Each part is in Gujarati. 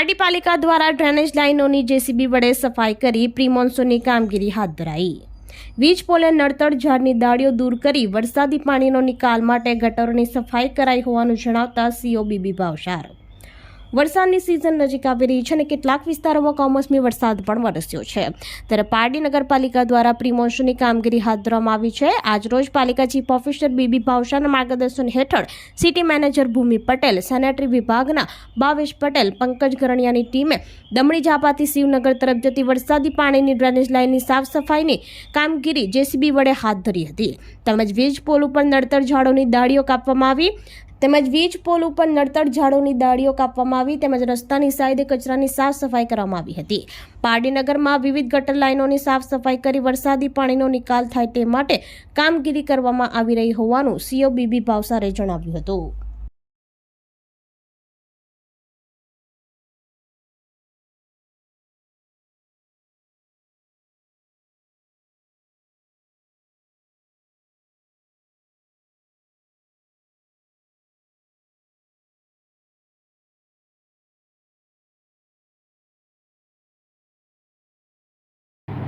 પારડી પાલિકા દ્વારા ડ્રેનેજ લાઇનોની જેસીબી વડે સફાઈ કરી પ્રી કામગીરી હાથ ધરાઈ. વીજ, પોલે નડતર ઝાડની દાળીઓ દૂર કરી વરસાદી પાણીનો નિકાલ માટે ગટરોની સફાઈ કરાઈ હોવાનું જણાવતા સીઓ બીબી ભાવસાર વરસાદની સિઝન નજીક આવી રહી છે અને કેટલાક વિસ્તારોમાં કમોસમી વરસાદ પણ વરસ્યો છે. ત્યારે પારડી નગરપાલિકા દ્વારા પ્રિમોશનની કામગીરી હાથ ધરવામાં આવી છે. આજરોજ પાલિકા ચીફ ઓફિસર બીબી ભાવસાના માર્ગદર્શન હેઠળ city manager Bhumi Patel, sanitary વિભાગના ભાવેશ પટેલ, પંકજ ગરણિયાની ટીમે દમણી ઝાપાથી શિવનગર તરફ જતી વરસાદી પાણીની ડ્રેનેજ લાઇનની સાફ સફાઈની કામગીરી જેસીબી વડે હાથ ધરી હતી. તેમજ વીજ પોલ ઉપર નડતર ઝાડોની દાળીઓ કાપવામાં આવી. તેમજ વીજ પોલ ઉપર નડતર ઝાડોની દાળીઓ કાપવામાં આવી તેમજ રસ્તાની સાઈડે કચરાની સાફ સફાઈ કરવામાં આવી હતી. પારડીનગરમાં વિવિધ ગટર લાઇનોની સાફ સફાઈ કરી વરસાદી પાણીનો નિકાલ થાય તે માટે કામગીરી કરવામાં આવી રહી હોવાનું સીઓ બીબી ભાવસારે જણાવ્યું હતું.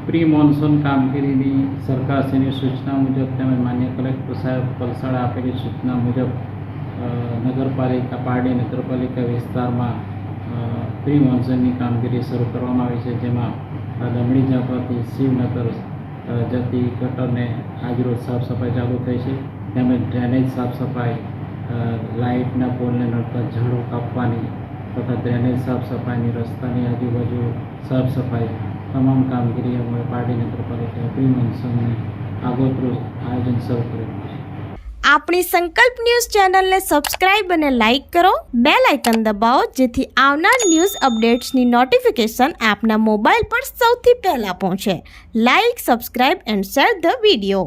પ્રી મોન્સૂન કામગીરીની સરકારશ્રીની સૂચના મુજબ તેમજ માન્ય કલેક્ટર સાહેબ પલસાડે આપેલી સૂચના મુજબ નગરપાલિકા, પારડી નગરપાલિકા વિસ્તારમાં પ્રી મોન્સૂનની કામગીરી શરૂ કરવામાં આવી છે, જેમાં દમણી ઝાપાથી શિવનગર જતી ગટરને આજરોજ સાફ સફાઈ ચાલુ થઈ છે. તેમજ ડ્રેનેજ સાફ સફાઈ લાઇટના પોલને નડતા ઝાડો કાપવાની તથા ડ્રેનેજ સાફ સફાઈની રસ્તાની આજુબાજુ સાફ સફાઈ તમામ કામગીરી અમે પારડી નગરપાલિકા પ્રી મોન્સૂનની આગોતરું આયોજન શરૂ કર્યું આપણી સંકલ્પ ન્યૂઝ ચેનલને સબસ્ક્રાઇબ અને લાઇક કરો બે લાઇકન દબાવો, જેથી આવનાર ન્યૂઝ અપડેટ્સની નોટિફિકેશન આપના મોબાઈલ પર સૌથી પહેલાં પહોંચે. Like, subscribe and share the video.